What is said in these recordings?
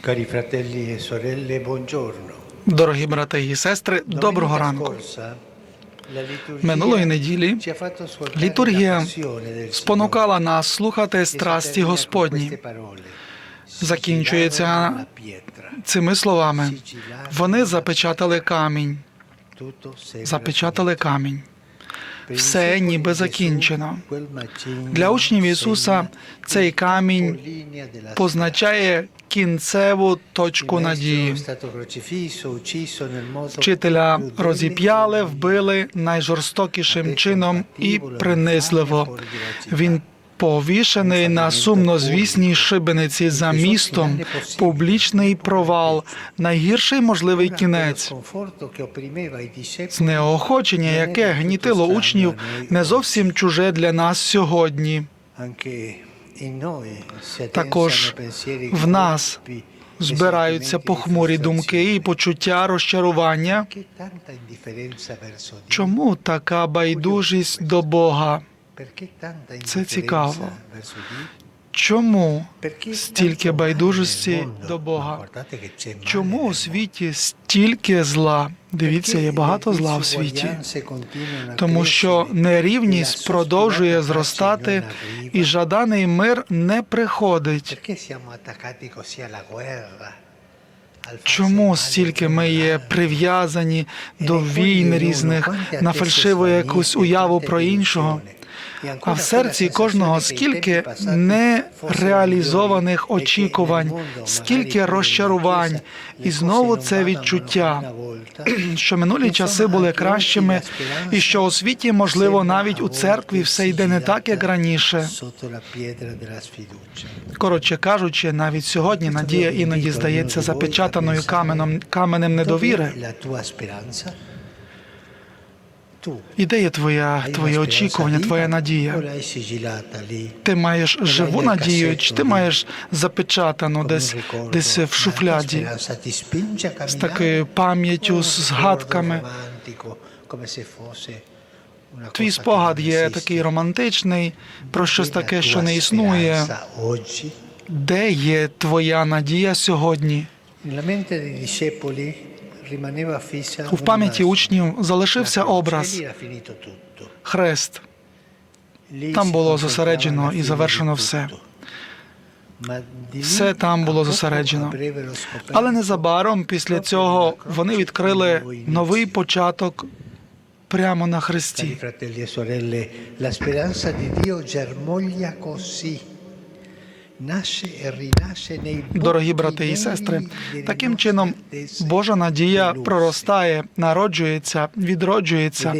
Cari fratelli e sorelle, buongiorno. Дорогі брати і сестри, доброго ранку. Минулої неділі літургія спонукала нас слухати. E страсті Господні. Закінчується. Цими словами вони запечатали камінь, запечатали камінь. Все ніби закінчено. Для учнів Ісуса цей камінь позначає кінцеву точку надії. Вчителя розіп'яли, вбили найжорстокішим чином і принизливо. Він повішений на сумнозвісній шибениці за містом, публічний провал, найгірший можливий кінець. Знеохочення, яке гнітило учнів, не зовсім чуже для нас сьогодні. Також в нас збираються похмурі думки і почуття розчарування. Чому така байдужість до Бога? Це цікаво. Чому стільки байдужості до Бога? Чому у світі стільки зла? Дивіться, є багато зла в світі. Тому що нерівність e продовжує зростати, і жаданий мир не приходить. Чому стільки ми є прив'язані до війн різних, на фальшиву якусь уяву про іншого? А в серці кожного скільки нереалізованих очікувань, скільки розчарувань, і знову це відчуття, що минулі часи були кращими, і що у світі, можливо, навіть у церкві все йде не так, як раніше. Коротше кажучи, навіть сьогодні надія іноді здається запечатаною каменом каменем недовіри. І де є твоя твоє очікування, твоя надія? Ти маєш живу надію, чи ти маєш запечатану десь десь в шуфляді з такою пам'яттю, з згадками. Твій спогад є такий романтичний, про щось таке, що не існує. Де є твоя надія сьогодні? У пам'яті учнів залишився образ хрест. Там було зосереджено і завершено все. Все там було зосереджено. Але незабаром після цього вони відкрили новий початок прямо на хресті. Дорогі брати і сестри, таким чином Божа надія проростає, народжується, відроджується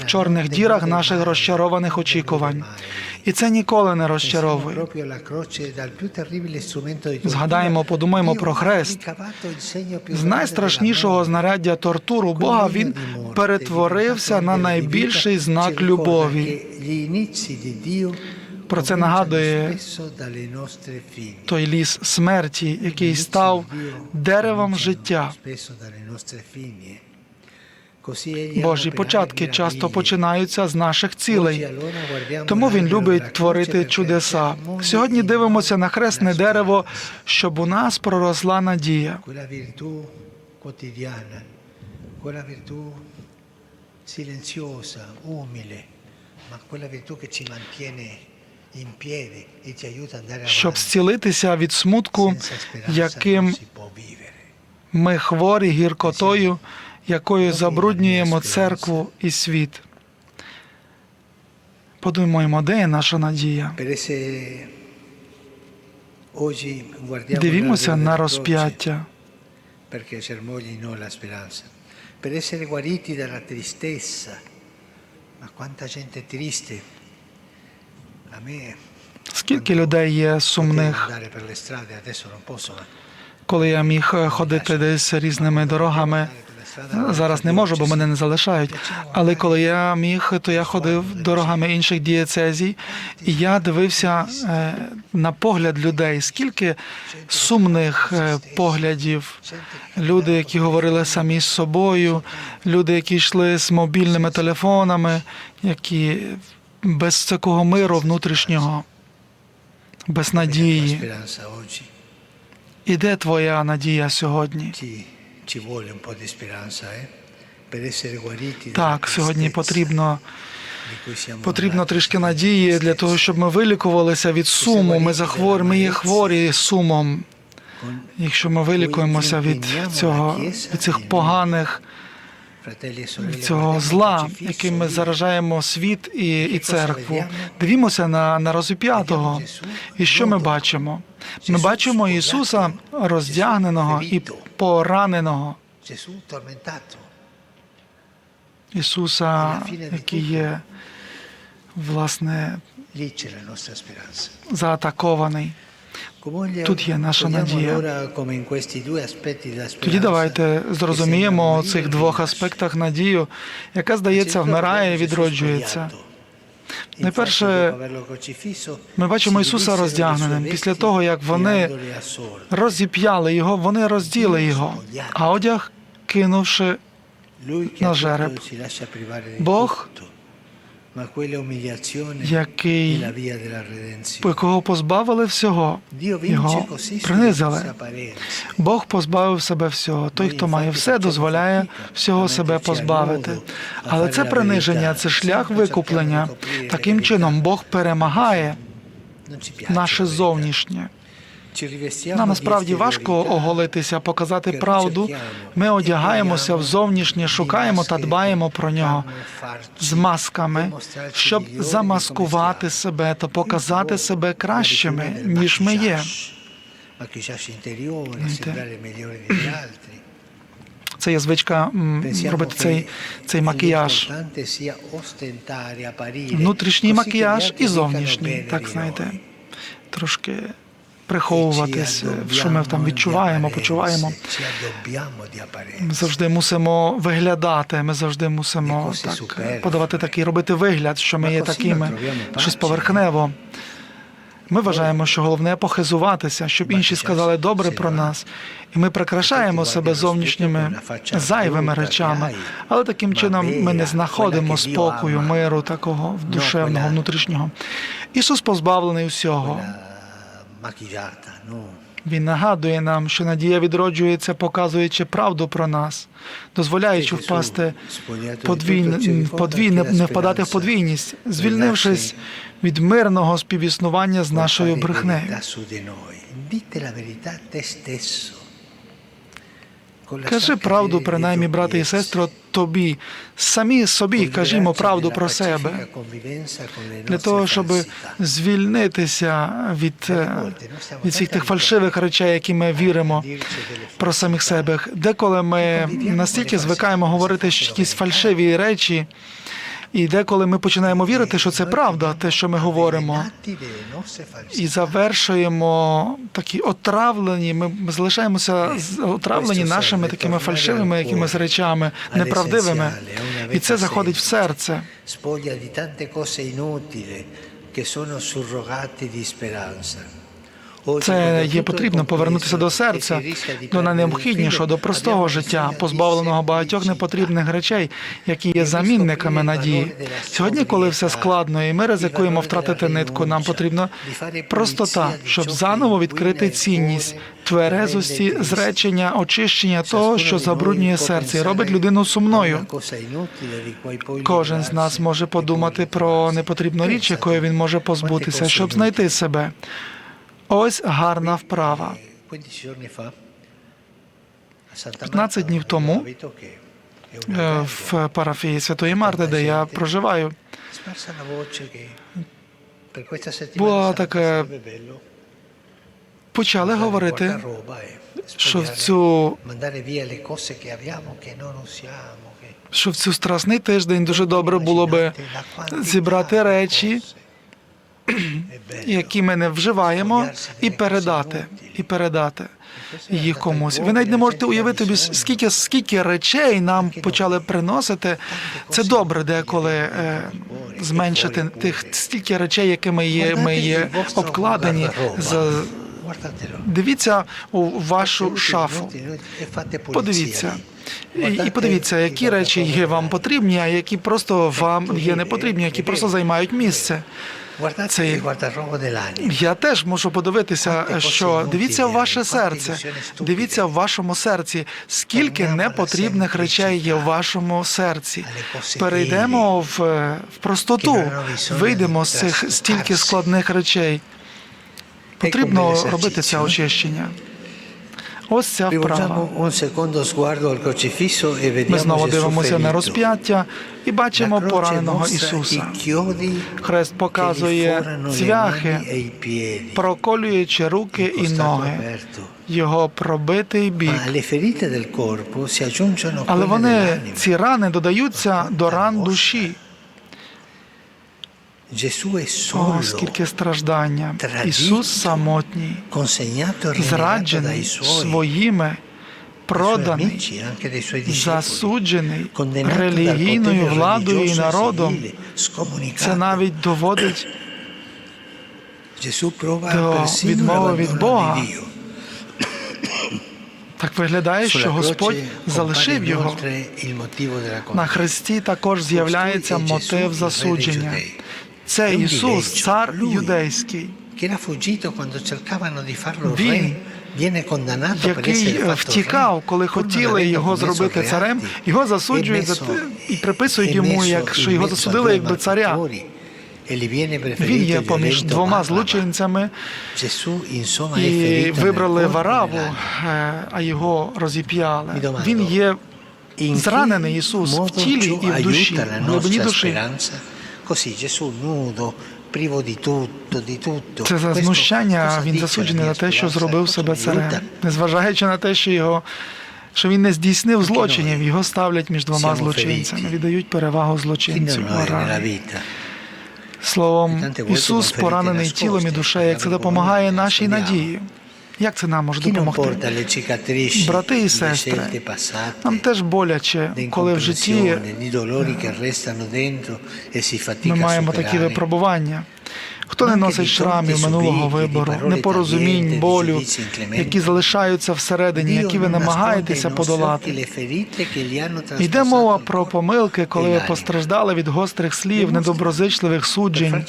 в чорних дірах наших розчарованих очікувань. І це ніколи не розчаровує. Згадаємо, подумаємо про хрест. З найстрашнішого знаряддя тортуру Бога він перетворився на найбільший знак любові. Про це нагадує той ліс смерті, який став деревом життя. Божі початки часто починаються з наших цілей. Тому він любить творити чудеса. Сьогодні дивимося на хресне дерево, щоб у нас проросла надія. silenziosa, umile, ma quella virtù che ci mantiene e щоб зцілитися від смутку, яким ми хворі гіркотою, якою забруднюємо церкву і світ. Подумаємо, де є наша надія. Дивімося на розп'яття. Per essere guariti dalla tristezza. Ma quanta gente triste. Скільки людей є сумних, коли я міг е, ходити десь різними дорогами. Зараз не можу, бо мене не залишають. Але коли я міг, то я ходив дорогами інших дієцезій, і я дивився е, на погляд людей. Скільки сумних е, поглядів, люди, які говорили самі з собою, люди, які йшли з мобільними телефонами, які без такого миру внутрішнього, без надії. І де твоя надія сьогодні? Так, сьогодні потрібно, потрібно трішки надії для того, щоб ми вилікувалися від суму. Ми захворі, ми є хворі сумом. Якщо ми вилікуємося від цього, від цих поганих, цього зла, яким ми заражаємо світ і, і церкву. Дивімося на, на розіп'ятого. І що ми бачимо? Ми бачимо Ісуса роздягненого і пораненого. Ісуса, який є власне заатакований. Тут є наша надія. Тоді давайте зрозуміємо у цих двох аспектах надію, яка, здається, вмирає і відроджується. Найперше, ми бачимо Ісуса роздягненим. Після того, як вони розіп'яли його, вони розділи його, а одяг кинувши на жереб. Бог, який якого позбавили всього, його принизили. Бог позбавив себе всього. Той, хто має все, дозволяє всього себе позбавити. Але це приниження, це шлях викуплення. Таким чином, Бог перемагає наше зовнішнє. Нам насправді важко оголитися, показати правду. Ми одягаємося в зовнішнє, шукаємо та дбаємо про нього з масками, щоб замаскувати себе та показати себе кращими, ніж ми є. Це є звичка робити цей, цей макіяж. Внутрішній макіяж і зовнішній, так знаєте, трошки приховуватись, що ми там відчуваємо, почуваємо. Ми завжди мусимо виглядати. Ми завжди мусимо так подавати такий, робити вигляд, що ми є такими, щось поверхнево. Ми вважаємо, що головне похизуватися, щоб інші сказали добре про нас, і ми прикрашаємо себе зовнішніми зайвими речами, але таким чином ми не знаходимо спокою, миру такого душевного, внутрішнього. Ісус позбавлений усього. Він нагадує нам, що надія відроджується, показуючи правду про нас, дозволяючи впасти подвійне, подвійне, не впадати в подвійність, звільнившись від мирного співіснування з нашою брехнею. Кажи правду, принаймні, брати і сестри, тобі, самі собі кажімо правду про себе, для того, щоб звільнитися від, е, від всіх тих фальшивих речей, які ми віримо про самих себе. Деколи ми настільки звикаємо говорити якісь фальшиві речі, і деколи ми починаємо вірити, що це правда, те, що ми говоримо, і завершуємо такі отравлені. Ми залишаємося отравлені нашими такими фальшивими якимись речами, неправдивими, і це заходить в серце. di tante cose inutili che sono surrogate di speranza. Це є потрібно повернутися до серця, до найнеобхіднішого, до простого життя, позбавленого багатьох непотрібних речей, які є замінниками надії. Сьогодні, коли все складно, і ми ризикуємо втратити нитку, нам потрібна простота, щоб заново відкрити цінність тверезості, зречення, очищення того, що забруднює серце і робить людину сумною. Кожен з нас може подумати про непотрібну річ, якої він може позбутися, щоб знайти себе. Ось гарна вправа. 15 днів тому Е, в парафії Святої Марти, де я проживаю, була така почали говорити, що в цю що в цю страсний тиждень дуже добре було би зібрати речі, які ми не вживаємо, і передати, і передати їх комусь. Ви навіть не можете уявити скільки скільки речей нам почали приносити. Це добре деколи е, зменшити тих стільки речей, якими є ми є обкладені. За дивіться у вашу шафу. Подивіться, І, і подивіться, які речі є вам потрібні, а які просто вам є не потрібні, які просто займають місце. Il. Я теж можу подивитися, що дивіться в ваше серце, дивіться в вашому серці, скільки непотрібних речей є в вашому серці. Перейдемо в, е, в простоту, вийдемо з цих стільки складних речей. Потрібно робити це очищення. Ось ця вправа. E Ми знову дивимося на розп'яття і бачимо пораненого Ісуса. Хрест показує цвяхи, e проколюючи руки і ноги, його пробитий бік. Але вони, ці рани, додаються до ран душі. Gesù è О, solo, скільки страждання. Ісус самотній, e зраджений своїми, проданий, засуджений релігійною владою і e народом. Це навіть доводить до відмови від Бога. так виглядає, що Господь залишив його. На хресті також з'являється мотив засудження. Це Ісус, цар юдейський, Він, який е, втікав, коли хотіли його зробити царем, його e засуджують і приписують e йому, як що його засудили якби царя. e Він є поміж двома злочинцями, і вибрали e Вараву, е, а його розіп'яли. Він є зранений Ісус в тілі і в душі, в глибині душі. Così Gesù nudo, privo di tutto, di tutto. Це за знущання він засуджений на те, що зробив себе царем, незважаючи на те, що його. Що він не здійснив злочинів, його ставлять між двома злочинцями, віддають перевагу злочинцю. Словом, Ісус поранений тілом і душею, як це допомагає нашій надії. Як це нам може допомогти? Брати і сестри, нам теж боляче, коли в житті e ми маємо такі випробування. Хто не носить шрамів минулого вибору, непорозумінь, болю, які залишаються всередині, які ви намагаєтеся подолати. Йде мова про помилки, коли ви постраждали від гострих слів, недоброзичливих суджень.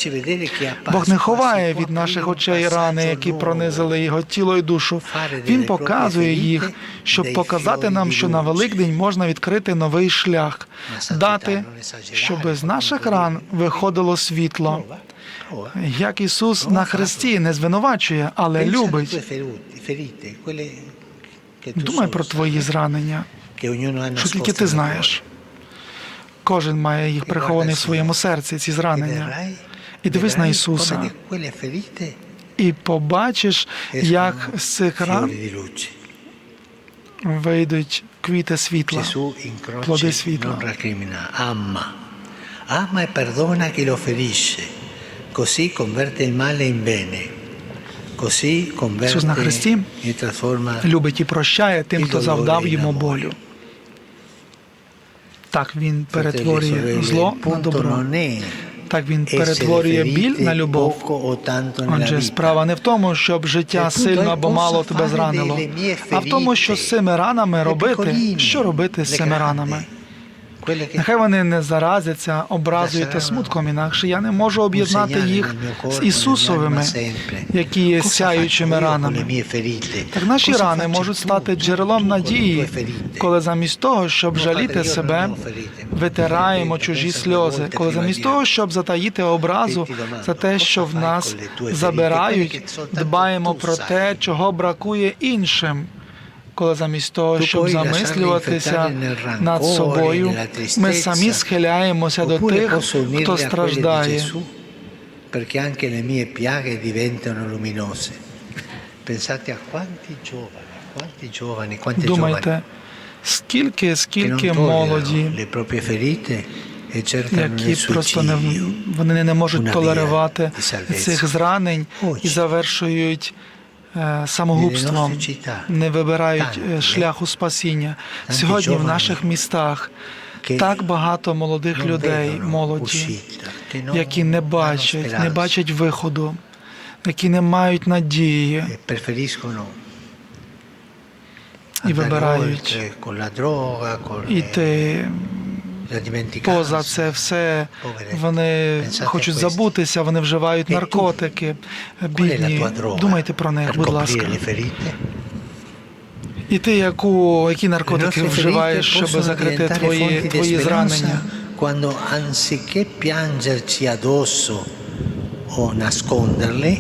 Бог не ховає від наших очей рани, які пронизили його тіло і душу. Він показує їх, щоб показати нам, що на Великдень можна відкрити новий шлях, дати, щоб з наших ран виходило світло. Як Ісус на хресті не звинувачує, але любить. Думай про твої зранення, що тільки ти знаєш. Кожен має їх приховані в своєму серці, ці зранення. І дивись на Ісуса. І побачиш, як з цих ран вийдуть квіти світла. Recrimina, ama. Ama e perdona chi lo ferisce, Ісус на trasforma Любить і прощає тим, хто завдав йому болю. Так він перетворює зло на добро. Так він перетворює біль на любов. Отже, справа не в тому, щоб життя сильно або мало тебе зранило, а в тому, що з цими ранами робити, що робити з цими ранами. Нехай вони не заразяться образою та смутком, інакше я не можу об'єднати їх з Ісусовими, які є сяючими ранами. Так наші рани можуть стати джерелом надії, коли замість того, щоб Ну, жаліти себе, non витираємо чужі сльози, коли замість того, щоб затаїти образу за те, що в нас забирають, дбаємо про те, чого бракує іншим. Коли замість того, щоб замислюватися над собою, ми самі схиляємося до тих, хто страждає. Perché anche le mie piaghe diventano luminose. Pensate a quanti giovani, quanti giovani, quante Думайте, скільки, скільки молоді, le proprie ferite e які просто не вони не можуть толерувати цих зранень і завершують е, самогубством, nostre città, не вибирають е, шляху спасіння. Сьогодні в наших містах так багато молодих людей, молоді, uscita, che non які не бачать, не бачать виходу, які не мають надії, e і вибирають. іти. Поза це все. Вони хочуть забутися, вони вживають наркотики. Бідні, думайте про них, будь ласка. І ти яку які наркотики вживаєш, щоб закрити твої, твої зранення? quando anziché piangerci addosso o nasconderle,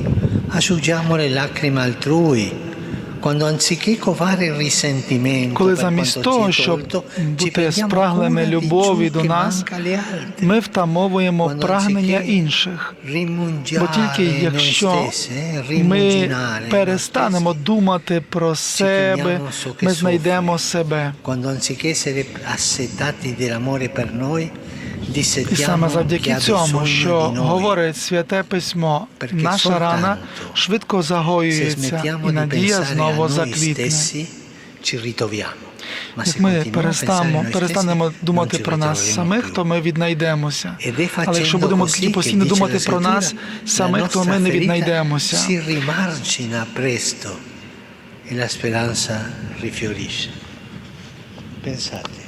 asciughiamo le lacrime altrui. Коли замість того, щоб бути спраглими любові до нас, ми втамовуємо прагнення інших. Бо тільки якщо eh, ми перестанемо думати про себе, ми знайдемо себе. І саме завдяки цьому, що говорить святе письмо, наша рана швидко загоюється, і надія знову заквітне. Як ми перестанемо, перестанемо думати про нас самих, то ми віднайдемося. Але якщо будемо постійно думати про нас самих, то ми не віднайдемося. E la speranza rifiorisce. Pensate,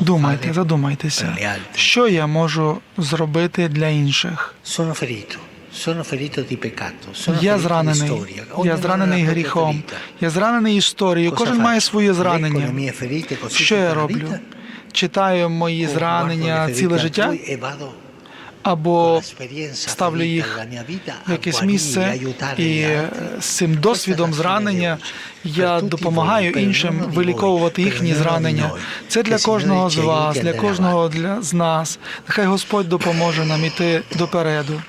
Думайте, задумайтеся, що я можу зробити для інших. Я зранений, я зранений гріхом, я зранений історією. Кожен має своє зранення. Що я роблю? Читаю мої зранення ціле життя e або ставлю їх в якесь місце, і з цим досвідом зранення я допомагаю іншим виліковувати їхні зранення. Це для кожного з вас, для кожного для з нас. Нехай Господь допоможе нам іти допереду.